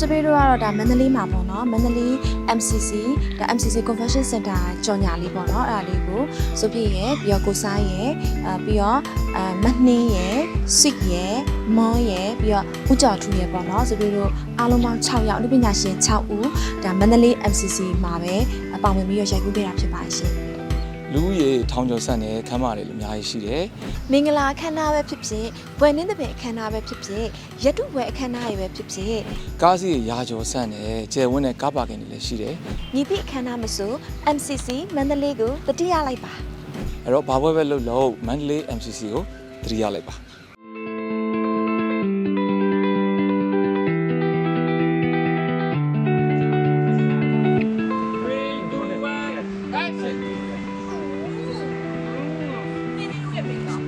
စပေးတို့ကတော့ဒါမန္တလေးမှာပေါ့နော်မန္တလေး MCC ဒါ MCC Convention Center ကြော်ညာလေးပေါ့နော်အဲ့ဒါလေးကိုဆိုပြည့်ရယ်ပြီးတော့ကိုစားရယ်အဲပြီးတော့အဲမနှင်းရယ်စစ်ရယ်မောရယ်ပြီးတော့ဦးကျော်ထူရယ်ပေါ့နော်ဆိုပြည့်တို့အားလုံးပေါင်း6ယောက်အနုပညာရှင်6ဦးဒါမန္တလေး MCC မှာပဲပါဝင်ပြီးတော့ရိုက်ကူးပေးတာဖြစ်ပါရှင် လူဦးရေထောင်ကျော်ဆန့်တဲ့ခမ်းမတွေလည်းအများကြီးရှိတယ်မင်္ဂလာအခမ်းအနားပဲဖြစ်ဖြစ်ပွဲနင်းတဲ့ပင်အခမ်းအနားပဲဖြစ်ဖြစ်ရတုပွဲအခမ်းအနားတွေပဲဖြစ်ဖြစ်ကားစီးရာကျော်ဆန့်တဲ့ကျယ်ဝန်းတဲ့ကားပါကင်တွေလည်းရှိတယ်ညီပိအခမ်းအနားမဆို MCC မန္တလေးကိုတတိယလိုက်ပါအဲ့တော့ဘာပွဲပဲလုပ်လို့မန္တလေး MCC ကိုသတိရလိုက်ပါ အာ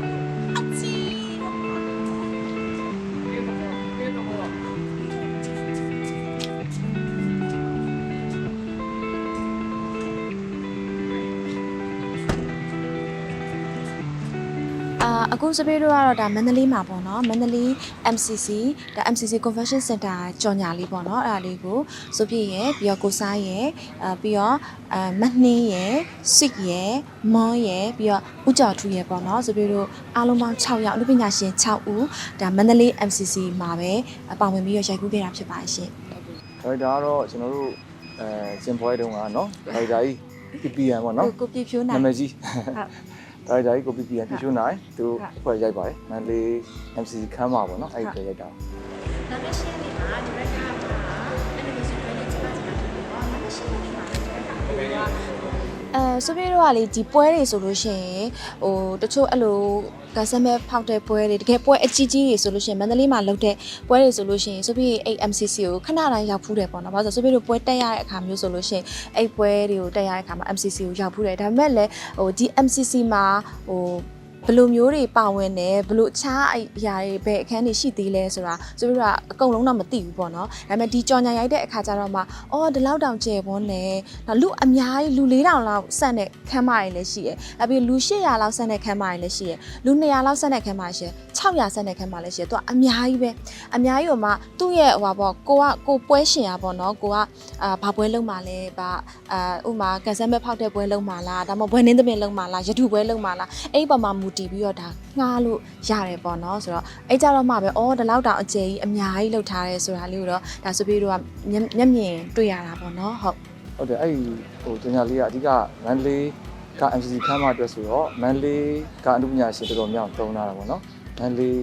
အခုစပေးတို့ကတော့ဒါမန္တလေးမှာပေါ့နော်မန္တလေး MCC ဒါ MCC Convention Center ကြော်ညာလေးပေါ့နော်အဲ့ဒါလေးကိုဆိုပြည့်ရယ်ပြီးတော့ကိုစားရယ်အာပြီးတော့အာမနှင်းရယ်စစ်ရယ်မောရယ်ပြီးတော့ဦးကျော်ထူရယ်ပေါ့နော်ဆိုပြတို့အားလုံးပေါင်း6ယောက်အနုပညာရှင်6ဦးဒါမန္တလေး MCC မှာပဲပါဝင်ပြီးတော့ရိုက်ကူးပေးတာဖြစ်ပါရှင်ဒါရိုက်တာကတော့ကျွန်တော်တို့အဲစင်ပွဲတုန်းကနော်ဒါရိုက်တာကြီး PPN ပေါ့နော်ကိုကိုပြဖြိုးနိုင်နာမည်ကြီးဟုတ် ဒါရိုက်တာကြီးကို PPN ပြည့်ရှုနိုင်သူဟုတ်ဖွဲ့ရိုက်ပါတယ်မန္တလေး MCC ခမ်းမပေါ့နော်အဲ့ဒီရိုက်တာနာမည်ရှင်းနေမှာဒီဘက်ကမှာအဲ့ဒီဆိုရင်ဒီမှာကျွန်တော်ပြောနာမည်ရှင်းနေမှာအဲဆိုပြီးတော့ကလေဒီပွဲတွေဆိုလို့ရှိရင်ဟိုတချို့အဲ့လို ကဆမ်မဲဖောက်တဲ့ပွဲတွေတကယ်ပွဲအကြီးကြီးတွေဆိုလို့ရှိရင်မန္တလေးမှာလုပ်တဲ့ပွဲတွေဆိုလို့ရှိရင်ဆိုပြီးအဲ့ MCC ကိုခဏတိုင်းရောက်ဖူးတယ်ပေါ့နော်။ဘာလို့ဆိုဆိုပြီးတော့ပွဲတက်ရတဲ့အခါမျိုးဆိုလို့ရှိရင်အဲ့ပွဲတွေကိုတက်ရတဲ့အခါမှာ MCC ကိုရောက်ဖူးတယ်ဒါပေမဲ့လည်းဟိုဒီ MCC မှာဟို ဘယ်လိုမျိုးတွေပါဝင်တယ်ဘယ်လိုအခြားအရာတွေဘယ်အခန်းတွေရှိသေးလဲဆိုတာဆိုပြီးတော့အကုန်လုံးတော့မသိဘူးပေါ့နော်ဒါပေမဲ့ဒီကြော်ညာရိုက်တဲ့အခါကျတော့မှအော်ဒီလောက်တောင်ကျယ်ပွန်းနေနောက်လူအများကြီးလူ4000လောက်ဆန့်တဲ့ခန်းမတွေလည်းရှိတယ်နောက်ပြီးလူ800လောက်ဆန့်တဲ့ခန်းမတွေလည်းရှိတယ်လူ200လောက်ဆန့်တဲ့ခန်းမရှိတယ်600ဆန့်တဲ့ခန်းမလည်းရှိတယ်သူကအများကြီးပဲအများကြီးဟိုမှသူ့ရဲ့ဟိုပါပေါ့ကိုကကိုပွဲရှင်ရပေါ့နော်ကိုကအာဘာပွဲလုံးမှလဲဗာအာဥမာကန်ဆယ်မဲ့ဖောက်တဲ့ပွဲလုံးမှလားဒါမှမဟုတ်ပွဲနင်းသပင်လုံးမှလားရတုပွဲလုံးမှလားအဲ့ဒီပုံမှာမူတည်ပြီးတော့ဒါငှားလို့ရတယ်ပေါ့နော်ဆိုတော့အဲ့ကြတော့မှပဲအော်ဒီလောက်တောင်အကျယ်ကြီးအများကြီးလှုပ်ထားရဲဆိုတာလေးကိုတော့ဒါဆိုပြီးတော့ကမျက်မျက်မြင်တွေ့ရတာပေါ့နော်ဟုတ်ဟုတ်တယ်အဲ့ဒီဟိုကျညာလေးကအဓိကမန္တလေးက MCC ခမ်းမအတွက်ဆိုတော့မန္တလေးကအမှုပညာရှင်တော်တော်များများတုံးလာတာပေါ့နော်မန္တလေး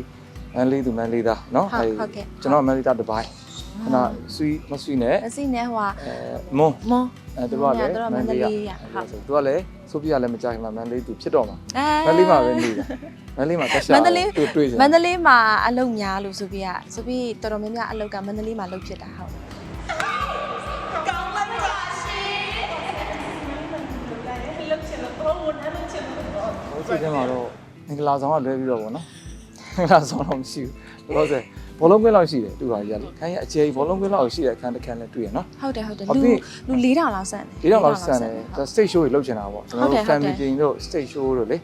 မန္တလေးသူမန္တလေးသားနော်ဟုတ်အဲ့ဟုတ်ကဲ့ကျွန်တော်မန္တလေးသားတစ်ပိုင်း ခဏဆွီမဆွီနဲ့အစီနဲ့ဟိုကအဲမွန်းမွန်အဲသူကလည်းသူကမန္တလေးရဟုတ်ဆိုသူကလည်းဆိုပြရလည်းမကြိုက်မှမန္တလေးသူဖြစ်တော့မှာအဲမန္တလေးမှာပဲနေတာမန္တလေးမှာတက်ရှာမန္တလေးတွေ့တွေ့စမန္တလေးမှာအလုပ်များလို့ဆိုပြီးอ่ะဆိုပြီးတော်တော်များများအလုပ်ကမန္တလေးမှာလုပ်ဖြစ်တာဟုတ်ဟိုစိတ်ထဲမှာတော့မင်္ဂလာဆောင်ကလွဲပြီးတော့ဗောနော်မင်္ဂလာဆောင်တော့မရှိဘူးလောလောဆယ် ဘောလုံးကွင်းလောက်ရှိတယ်သူကရလေခန်းရအကျယ်ဘောလုံးကွင်းလောက်ရှိတဲ့အခန်းတစ်ခန်းလည်းတွေ့ရနော်ဟုတ်တယ်ဟုတ်တယ်ဟုတ်လူပြီလူ4000လောက်ဆန့်တယ်ဒီတော့လောက်ဆန်တယ်ဒါ stage show တွေလုပ်ချင်တာပေါ့ကျွန်တော်ဟုတ်တယ်တို့ဟုတ်တယ် family ပြင်တို့ stage show တို့လေ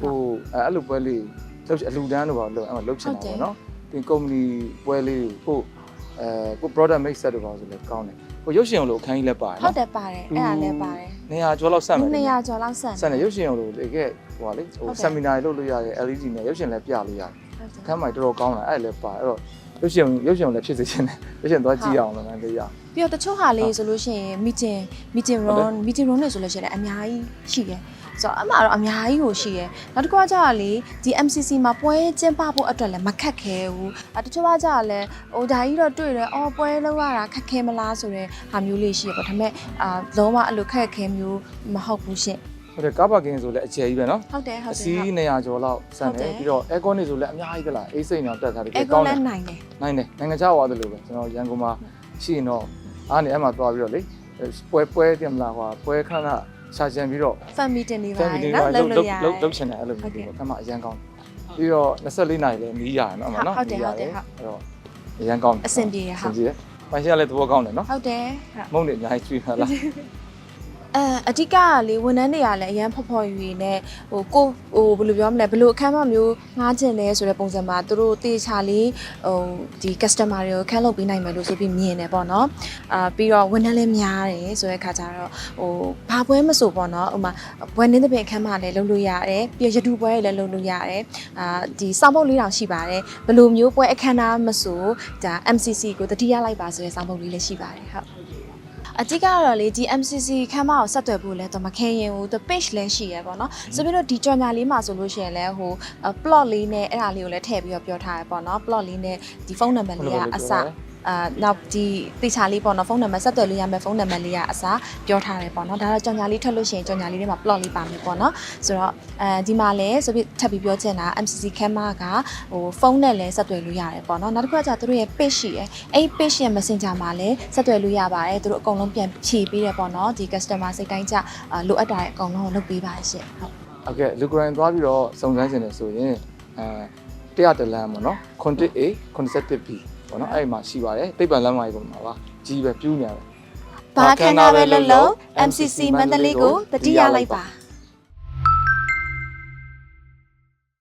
ကိုအဲအဲ့လိုပွဲလေးလုပ်ချင်အလူတန်းတို့ပါလို့အဲ့မှာလုပ်ချင်တာပေါ့နော်ဒီ company ပွဲလေးကိုအဲကို product mix set တို့ပါဆိုလည်းကောင်းတယ်ကိုရုပ်ရှင်အောင်လို့အခန်းကြီးလည်းပါတယ်ဟုတ်နော်တယ်ပါတယ်အဲ့ဒါလည်းပါတယ်200ကျော်လောက်ဆက်မယ်200ကျော်လောက်ဆန့်ဆက်တယ်ရုပ်ရှင်အောင်လို့တကယ်ဟိုပါလေဟိုဟုတ်တယ် seminar တွေလုပ်လို့ရတယ် LED နဲ့ရုပ်ရှင်လည်းပြလို့ရတယ်ဟုတ်တယ်အ ခန်းမှာတော်တော်ကောင်းတာအဲ့ဒါလည်းပါအဲ့တော့ရုပ်ရှင်ရုပ်ရှင်လည်းဖြစ်စေချင်တယ်ရုပ်ရှင်သွားကြည့်အောင်လည်းမန်လေးရပြီးတော့တချို့ဟာလေးဆိုလို့ရှိရင် meeting meeting ဟုတ်တယ် room meeting room တွေဆိုလို့ရှိရင်လည်းအများကြီးရှိတယ်ဆိုတော့အမှတော့အများကြီးကိုရှိရဲနောက်တစ်ခုကကြာလေဒီ MCC မှာပွဲကျင်းပဖို့အတွက်လည်းမခက်ခဲဘူးအဲတချို့ကကြာလည်းဟိုဒါကြီးတော့တွေ့တယ်အော်ပွဲလုံးရတာခက်ခဲမလားဆိုတဲ့ဟာမျိုးလေးရှိရပေါ့ဒါပေမဲ့အာလုံးဝအဲ့လိုခက်ခဲမျိုးမဟုတ်ဘူးရှင့် ဟုတ်တယ်ကားပါကင်ဆိုလည်းအကျယ်ကြီးပဲနော်ဟုတ်တယ်ဟုတ်အတယ်စီးဟုတ်200ကျော်လောက်ဆန်ဟုတ်တယ်တယ်ပြီးတော့ aircon တွေဆိုလည်းအများကြီးကလားအေးစိတ်အောင်တက်ထားတယ်အဲကောကောင်းတလယ်ည်းနိုင်တယ်နိုင်တယ်နိုင်ငံခြားသွားတယ်လို့ပဲကျွန်တော်ရန်ကုန်မှာရှိရင်တော့အားနေအဲ့မှာသွားပြီးတော့လေပွဲပွဲတင်မလားဟွာပွဲခဏရှာကြံပြီးတော့ fan meeting တွေပါ family နော်တွေလုံးလုလို့ပ်ရတယ်လုပ်လုပ်ချင်တယ်အဲ့လိုမျိုးပြီးတော့ခမအရန်ကောင်းပြီးတော့24နိုင်လည်းနီးရတယ်နော်အမနော်ဟုတ်တယ်ဟုတ်တယ်ဟုတ်အဲ့တော့အရန်ကောင်းအဆင်ပြေရအဆဟုင်တ်ပြေတယ်ပိုင်ရှင်ကလည်းသဘောကောင်းတယ်နော်ဟုတ်တယ်ဟုတ်မုံတွေအများကြီးကျွေးပါလား အဲအဓိကကလေဝန်ထမ်းတွေကလည်းအရန်ဖော်ဖော်ရွေနဲ့ဟိုကိုဟိုဘယ်လိုပြောမလဲဘယ်လိုအခန်းမမျိုးငှားချင်လဲဆိုတဲ့ပုံစံမှာသူတို့တေချာလေးဟိုဒီ customer တွေကိုခန်းလုပ်ပေးနိုင်မယ်လို့ဆိုပြီးမြင်တယ်ပေါ့နော်အာပြီးတော့ဝန်ထမ်းလည်းများတယ်ဆိုတဲ့ခါကျတော့ဟိုဘာပွဲမဆိုပေါ့နော်ဥမာဘွယ်နင်းတဲ့ပင်အခန်းမလည်းလုပ်လို့ရတယ်ပြီးတော့ရတူပွဲတွေလည်းလုပ်လို့ရတယ်အာဒီစောင်းပုတ်လေးတောင်ရှိပါတယ်ဘယ်လိုမျိုးပွဲအခမ်းအနားမဆိုဒါ MCC ကိုတတိယလိုက်ပါဆိုတဲ့စောင်းပုတ်လေးလည်းရှိပါတယ်ဟုတ် အတိကတော့လေဒီ MCC ခမ်းမကိုဆက်သွယ်ဖို့လဲတော့မခဲရင်ဟို the page လဲရှိရပေါ့နော်ဆိုပြီးတော့ဒီကြော်ညာလေးမှာဆိုလို့ရှိရင်လဲဟို plot လေးနဲ့အဲ့ဒါလေးကိုလည်းထည့်ပြီးတော့ပြောထားရပေါ့နော် plot လေးနဲ့ဒီဖုန်းနံပါတ်လေးကအစ အာနောက်ဒီတေချာလေးပေါ့နော်ဖုန်းနံပါတ်ဆက်သွယ်လို့ရမယ်ဖုန်းနံပါတ်လေးကအစားပြောထားတယ်ပေါ့နော်ဒါတော့ကြော်ညာလေးထပ်လို့ရှိရင်ကြော်ညာလေးထဲမှာ plot လေးပါမယ်ပေါ့နော်ဆိုတော့အဲဒီမှာလဲဆိုပြီးထပ်ပြီးပြောချင်တာ MCC ခမ်းမကဟိုဖုန်းနဲ့လဲဆက်သွယ်လို့ရတယ်ပေါ့နော်နောက်တစ်ခုကကျသူတို့ရဲ့ page ရှိတယ်အဲ့ page ရဲ့ messenger မှာလဲဆက်သွယ်လို့ရပါတယ်သူတို့အကုန်လုံးပြန်ဖြည့်ပေးတယ်ပေါ့နော်ဒီ customer စိတ်တိုင်းကြအာလိုအပ်တာတွေအကုန်လုံးကိုလုပ်ပေးပါတယ်ရှင့်ဟုတ်ဟုတ်ကဲ့လူကိုယ်တိုင်သွားပြီးတော့စုံစမ်းခြင်းတယ်ဆိုရင်အဲ 100တလန်းပေါ့နော် contact A concept B ပေါ့နော်အဲ့ဒီမှာရှိပါတယ်တိတ်ပံလမ်းမကြီးပုံမှာပါကြီးပဲပြူးနေရတယ်ဘာခန္ဓာပဲလုံးလုံး MCC မန္တလေးကိုတတိယလိုက်ပါ